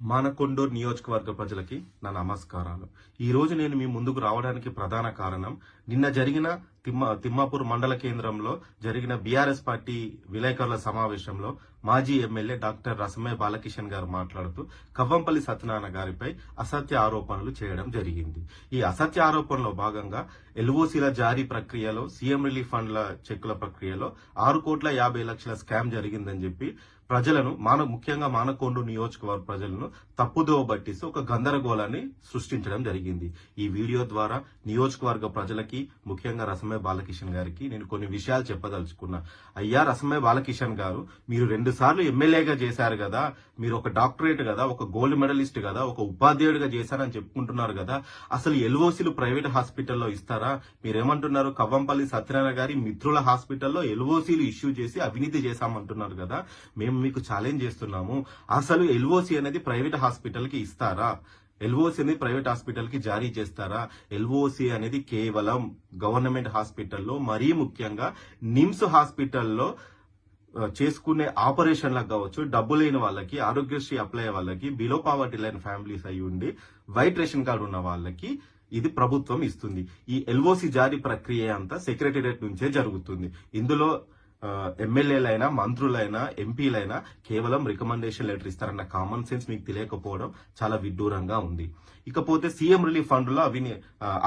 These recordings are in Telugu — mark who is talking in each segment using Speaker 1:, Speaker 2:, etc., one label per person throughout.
Speaker 1: మానకొండూరు నియోజకవర్గ ప్రజలకి నా నమస్కారాలు. ఈరోజు నేను మీ ముందుకు రావడానికి ప్రధాన కారణం నిన్న జరిగిన తిమ్మ తిమ్మాపూర్ మండల కేంద్రంలో జరిగిన బీఆర్ఎస్ పార్టీ విలేకరుల సమావేశంలో మాజీ ఎమ్మెల్యే డాక్టర్ రసమే బాలకిషన్ గారు మాట్లాడుతూ కవ్వంపల్లి సత్యనారాయణ గారిపై అసత్య ఆరోపణలు చేయడం జరిగింది. ఈ అసత్య ఆరోపణలో భాగంగా ఎల్ఓసీల జారీ ప్రక్రియలో సీఎం రిలీఫ్ ఫండ్ల చెక్కుల ప్రక్రియలో ఆరు కోట్ల యాభై లక్షల స్కామ్ జరిగిందని చెప్పి ప్రజలను మాన ముఖ్యంగా మానకొండు నియోజకవర్గ ప్రజలను తప్పుదోవ పట్టిస్తూ ఒక గందరగోళాన్ని సృష్టించడం జరిగింది. ఈ వీడియో ద్వారా నియోజకవర్గ ప్రజలకి ముఖ్యంగా రసమయ బాలకిషన్ గారికి నేను కొన్ని విషయాలు చెప్పదలుచుకున్నా. అయ్యా రసమయ బాలకిషన్ గారు మీరు రెండు సార్లు ఎమ్మెల్యేగా చేశారు కదా మీరు ఒక డాక్టరేట్ కదా ఒక గోల్డ్ మెడలిస్ట్ కదా ఒక ఉపాధ్యాయుడిగా చేశారని చెప్పుకుంటున్నారు కదా అసలు ఎల్ఓసీలు ప్రైవేట్ హాస్పిటల్లో ఇస్తారా? మీరేమంటున్నారు? కవ్వంపల్లి సత్యనారాయణ గారి మిత్రుల హాస్పిటల్లో ఎల్ఓసీలు ఇష్యూ చేసి అవినీతి చేశామంటున్నారు కదా మేము మీకు ఛాలెంజ్ చేస్తున్నాము. అసలు ఎల్ఓసి అనేది ప్రైవేట్ హాస్పిటల్కి ఇస్తారా? ఎల్ఓసిని ప్రైవేట్ హాస్పిటల్కి జారీ చేస్తారా? ఎల్ఓసి అనేది కేవలం గవర్నమెంట్ హాస్పిటల్లో మరీ ముఖ్యంగా నిమ్స్ హాస్పిటల్లో చేసుకునే ఆపరేషన్లకు కావచ్చు డబ్బు లేని వాళ్ళకి ఆరోగ్యశ్రీ అప్లై అయ్యే వాళ్ళకి బిలో పావర్టీ లైన్ ఫ్యామిలీస్ అయి ఉండి వైట్ రేషన్ కార్డు ఉన్న వాళ్ళకి ఇది ప్రభుత్వం ఇస్తుంది. ఈ ఎల్ఓసి జారీ ప్రక్రియ అంతా సెక్రటేరియట్ నుంచే జరుగుతుంది. ఇందులో ఎమ్మెల్యేలైనా మంత్రులైనా ఎంపీలైనా కేవలం రికమెండేషన్ లెటర్ ఇస్తారన్న కామన్ సెన్స్ మీకు తెలియకపోవడం చాలా విడ్డూరంగా ఉంది. ఇకపోతే సీఎం రిలీఫ్ ఫండ్లో అవి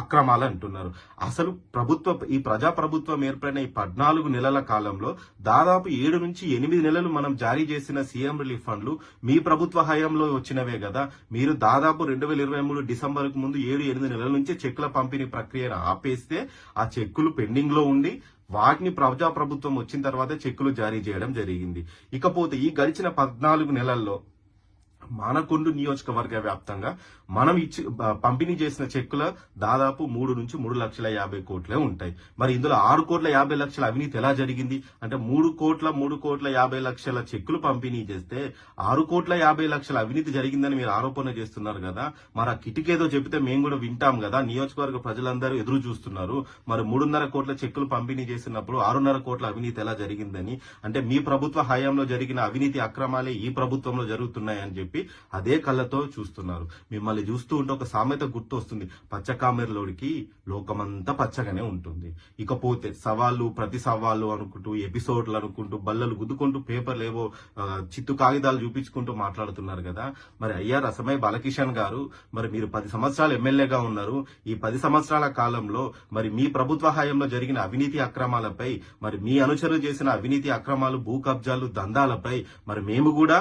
Speaker 1: అక్రమాలు అంటున్నారు. అసలు ప్రభుత్వ ఈ ప్రజా ప్రభుత్వం ఏర్పడిన ఈ పద్నాలుగు నెలల కాలంలో దాదాపు ఏడు నుంచి ఎనిమిది నెలలు మనం జారీ చేసిన సీఎం రిలీఫ్ ఫండ్లు మీ ప్రభుత్వ హయాంలో వచ్చినవే కదా. మీరు దాదాపు రెండు వేల ఇరవై మూడు డిసెంబర్కు ముందు ఏడు ఎనిమిది నెలల నుంచి చెక్కుల పంపిణీ ప్రక్రియను ఆపేస్తే ఆ చెక్కులు పెండింగ్లో ఉండి వాటిని ప్రజా ప్రభుత్వం వచ్చిన తర్వాతే చెక్కులు జారీ చేయడం జరిగింది. ఇకపోతే ఈ గడిచిన పద్నాలుగు నెలల్లో మానకొండు నియోజకవర్గ వ్యాప్తంగా మనం ఇచ్చి పంపిణీ చేసిన చెక్కుల దాదాపు మూడు నుంచి మూడు లక్షల యాభై కోట్లే ఉంటాయి. మరి ఇందులో ఆరు కోట్ల యాభై లక్షల అవినీతి ఎలా జరిగింది? అంటే మూడు కోట్ల మూడు కోట్ల యాభై లక్షల చెక్కులు పంపిణీ చేస్తే ఆరు కోట్ల యాభై లక్షల అవినీతి జరిగిందని మీరు ఆరోపణ చేస్తున్నారు కదా. మరి ఆ కిటికేదో చెబితే మేము కూడా వింటాం కదా. నియోజకవర్గ ప్రజలందరూ ఎదురు చూస్తున్నారు. మరి మూడున్నర కోట్ల చెక్కులు పంపిణీ చేసినప్పుడు ఆరున్నర కోట్ల అవినీతి ఎలా జరిగిందని? అంటే మీ ప్రభుత్వ హయాంలో జరిగిన అవినీతి అక్రమాలే ఈ ప్రభుత్వంలో జరుగుతున్నాయని చెప్పి అదే కళ్ళతో చూస్తున్నారు. మిమ్మల్ని చూస్తూ ఉంటే ఒక సామెత గుర్తు వస్తుంది పచ్చకామెరలోడికి లోకమంతా పచ్చగానే ఉంటుంది. ఇకపోతే సవాళ్ళు ప్రతి సవాళ్ళు అనుకుంటూ ఎపిసోడ్లు అనుకుంటూ బల్లలు గుద్దుకుంటూ పేపర్లు ఏవో చిత్తు కాగితాలు చూపించుకుంటూ మాట్లాడుతున్నారు కదా. మరి అయ్యా రసమయ్య బాలకిషన్ గారు మరి మీరు పది సంవత్సరాలు ఎమ్మెల్యేగా ఉన్నారు. ఈ పది సంవత్సరాల కాలంలో మరి మీ ప్రభుత్వ హయాంలో జరిగిన అవినీతి అక్రమాలపై మరి మీ అనుచరులు చేసిన అవినీతి అక్రమాలు భూ కబ్జాలు దందాలపై మరి మేము కూడా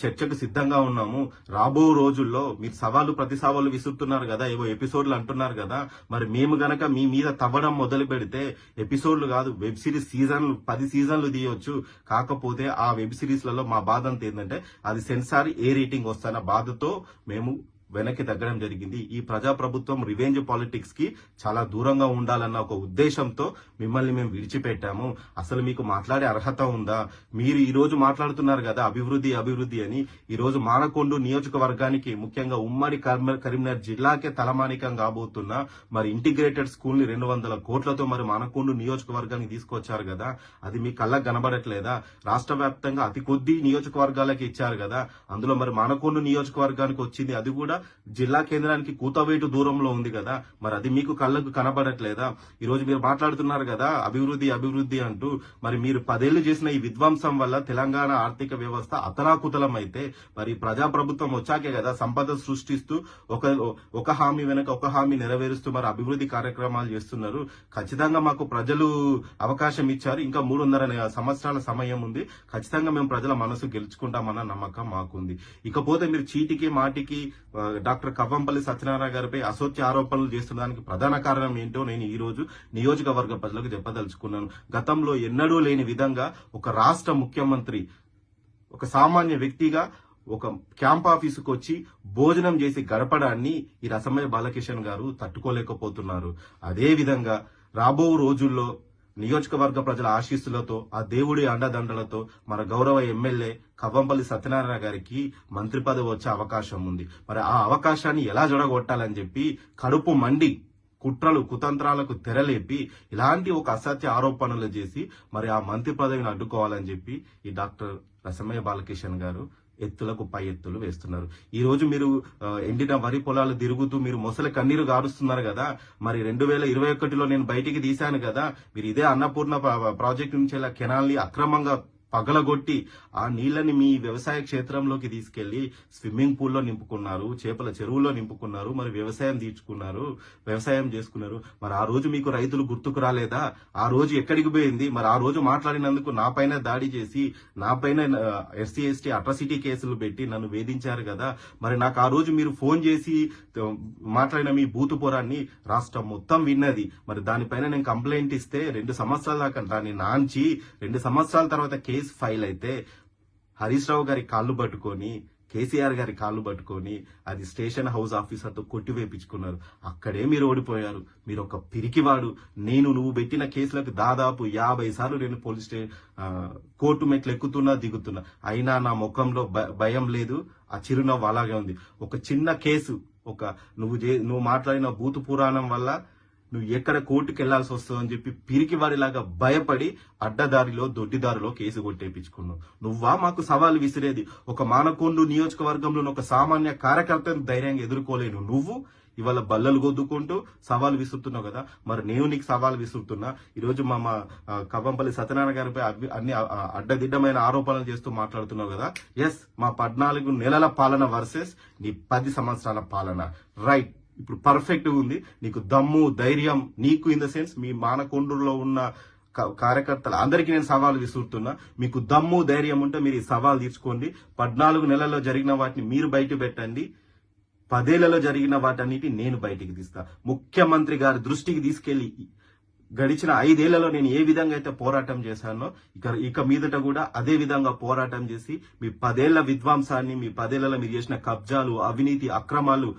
Speaker 1: చర్చకు సిద్ధంగా ఉన్నాము. రాబో రోజుల్లో మీరు సవాలు ప్రతి సవాలు విసురుతున్నారు కదా ఏవో ఎపిసోడ్లు అంటున్నారు కదా మరి మేము గనక మీ మీద తవ్వడం మొదలు పెడితే ఎపిసోడ్లు కాదు వెబ్ సిరీస్ సీజన్లు పది సీజన్లు తీయవచ్చు కాకపోతే ఆ వెబ్ సిరీస్లలో మా బాధ అంతా ఏంటంటే అది సెన్సార్ ఏ రేటింగ్ వస్తున్న బాధతో మేము వెనక్కి తగ్గడం జరిగింది. ఈ ప్రజా ప్రభుత్వం రివెంజ్ పాలిటిక్స్కి చాలా దూరంగా ఉండాలన్న ఒక ఉద్దేశంతో మిమ్మల్ని మేము విడిచిపెట్టాము. అసలు మీకు మాట్లాడే అర్హత ఉందా? మీరు ఈ రోజు మాట్లాడుతున్నారు కదా అభివృద్ధి అభివృద్ధి అని. ఈ రోజు మానకొండు నియోజకవర్గానికి ముఖ్యంగా ఉమ్మడి కరీంనగర్ కరీంనగర్ జిల్లాకే తలమానికం కాబోతున్న మరి ఇంటిగ్రేటెడ్ స్కూల్ని రెండు వందల కోట్లతో మరి మానకొండు నియోజకవర్గానికి తీసుకొచ్చారు కదా. అది మీ కళ్ళకు కనబడట్లేదా? రాష్ట్ర వ్యాప్తంగా అతి కొద్ది నియోజకవర్గాలకి ఇచ్చారు కదా. అందులో మరి మానకొండు నియోజకవర్గానికి వచ్చింది. అది కూడా జిల్లా కేంద్రానికి కూతవేటు దూరంలో ఉంది కదా. మరి అది మీకు కళ్ళకు కనబడట్లేదా? ఈ రోజు మీరు మాట్లాడుతున్నారు కదా అభివృద్ధి అభివృద్ధి అంటూ. మరి మీరు పదేళ్ళు చేసిన ఈ విధ్వంసం వల్ల తెలంగాణ ఆర్థిక వ్యవస్థ అతలాకుతలం అయితే మరి ప్రజా ప్రభుత్వం వచ్చాకే కదా సంపద సృష్టిస్తూ ఒక ఒక హామీ వెనక ఒక హామీ నెరవేరుస్తూ మరి అభివృద్ధి కార్యక్రమాలు చేస్తున్నారు. ఖచ్చితంగా మాకు ప్రజలు అవకాశం ఇచ్చారు. ఇంకా మూడున్నర సంవత్సరాల సమయం ఉంది. ఖచ్చితంగా మేము ప్రజల మనసు గెలుచుకుంటామన్న నమ్మకం మాకుంది. ఇకపోతే మీరు చీటికి మాటికి డాక్టర్ కవ్వంపల్లి సత్యనారాయణ గారిపై అసోచ్య ఆరోపణలు చేస్తున్న దానికి ప్రధాన కారణం ఏంటో నేను ఈ రోజు నియోజకవర్గ ప్రజలకు చెప్పదలుచుకున్నాను. గతంలో ఎన్నడూ లేని విధంగా ఒక రాష్ట్ర ముఖ్యమంత్రి ఒక సామాన్య వ్యక్తిగా ఒక క్యాంప్ ఆఫీసుకు వచ్చి భోజనం చేసి గడపడాన్ని ఈ రసమయ బాలకిషన్ గారు తట్టుకోలేకపోతున్నారు. అదే విధంగా రాబో రోజుల్లో నియోజకవర్గ ప్రజల ఆశీస్సులతో ఆ దేవుడి అండదండలతో మన గౌరవ ఎమ్మెల్యే కవ్వంపల్లి సత్యనారాయణ గారికి మంత్రి పదవి వచ్చే అవకాశం ఉంది. మరి ఆ అవకాశాన్ని ఎలా జొడగొట్టాలని చెప్పి కడుపు మండి కుట్రలు కుతంత్రాలకు తెరలేపి ఇలాంటి ఒక అసత్య ఆరోపణలు చేసి మరి ఆ మంత్రి పదవిని అడ్డుకోవాలని చెప్పి ఈ డాక్టర్ రసమయ్య బాలకిషన్ గారు ఎత్తులకు పై ఎత్తులు వేస్తున్నారు. ఈ రోజు మీరు ఎండిన వరి పొలాలు తిరుగుతూ మీరు మొసలి కన్నీరు గారుస్తున్నారు కదా. మరి రెండు వేల ఇరవై ఒకటిలో నేను బయటికి తీశాను కదా. మీరు ఇదే అన్నపూర్ణ ప్రాజెక్ట్ ప్రాజెక్టు నుంచి ఇలా కెనాల్ని అక్రమంగా పగలగొట్టి ఆ నీళ్ళని మీ వ్యవసాయ క్షేత్రంలోకి తీసుకెళ్ళి స్విమ్మింగ్ పూల్లో నింపుకున్నారు చేపల చెరువులో నింపుకున్నారు మరి వ్యవసాయం తీర్చుకున్నారు వ్యవసాయం చేసుకున్నారు. మరి ఆ రోజు మీకు రైతులు గుర్తుకు రాలేదా? ఆ రోజు ఎక్కడికి పోయింది? మరి ఆ రోజు మాట్లాడినందుకు నా పైన దాడి చేసి నా పైన ఎస్సీ ఎస్టీ అట్రాసిటీ కేసులు పెట్టి నన్ను వేధించారు కదా? మరి నాకు ఆ రోజు మీరు ఫోన్ చేసి మాట్లాడిన మీ బూతు పోరాన్ని రాష్ట్రం మొత్తం విన్నది. మరి దానిపైన నేను కంప్లైంట్ ఇస్తే రెండు సంవత్సరాల దాకా దాన్ని నాంచి రెండు సంవత్సరాల తర్వాత కేసు ఫైల్ అయితే హరీష్ రావు గారి కాళ్ళు పట్టుకొని కేసీఆర్ గారి కాళ్ళు పట్టుకొని అది స్టేషన్ హౌస్ ఆఫీసర్తో కొట్టివేపించుకున్నారు అక్కడే మీరు ఓడిపోయారు. మీరు ఒక పిరికివాడు. నేను నువ్వు పెట్టిన కేసులకు దాదాపు యాభై సార్లు నేను పోలీస్ స్టే కోర్టు మెట్లు ఎక్కుతున్నా దిగుతున్నా. అయినా నా ముఖంలో భయం లేదు. ఆ చిరునవ్వు అలాగే ఉంది. ఒక చిన్న కేసు ఒక నువ్వు నువ్వు మాట్లాడిన భూత పురాణం వల్ల నువ్వు ఎక్కడ కోర్టుకు వెళ్ళాల్సి వస్తుందని చెప్పి పిరికి వారిలాగా భయపడి అడ్డదారిలో దొడ్డిదారిలో కేసు కొట్టేపించుకున్నావు. నువ్వా మాకు సవాలు విసిరేది? ఒక మానకోండు నియోజకవర్గంలో ఒక సామాన్య కార్యకర్తను ధైర్యంగా ఎదుర్కోలేను. నువ్వు ఇవాళ బల్లలు కొద్దుకుంటూ సవాలు విసురుతున్నావు కదా? మరి నేను నీకు సవాలు విసురుతున్నా? ఈరోజు మా మా కవ్వంపల్లి సత్యనారాయణ గారిపై అన్ని అడ్డదిడ్డమైన ఆరోపణలు చేస్తూ మాట్లాడుతున్నావు కదా? ఎస్ మా పద్నాలుగు నెలల పాలన వర్సెస్ నీ పది సంవత్సరాల పాలన. రైట్ ఇప్పుడు పర్ఫెక్ట్గా ఉంది. నీకు దమ్ము ధైర్యం నీకు ఇన్ ద సెన్స్ మీ మానకొండూరులో ఉన్న కార్యకర్తలు అందరికీ నేను సవాల్ విసురుతున్నా. మీకు దమ్ము ధైర్యం ఉంటే మీరు ఈ సవాల్ తీర్చుకోండి. పద్నాలుగు నెలల్లో జరిగిన వాటిని మీరు బయట పెట్టండి. పదేళ్ళలో జరిగిన వాటన్నిటి నేను బయటికి తీస్తా. ముఖ్యమంత్రి గారి దృష్టికి తీసుకెళ్ళి గడిచిన ఐదేళ్ళలో నేను ఏ విధంగా అయితే పోరాటం చేశానో ఇక ఇక మీదట కూడా అదే విధంగా పోరాటం చేసి మీ పదేళ్ళ విధ్వంసాన్ని మీ పదేళ్ళలో మీరు చేసిన కబ్జాలు అవినీతి అక్రమాలు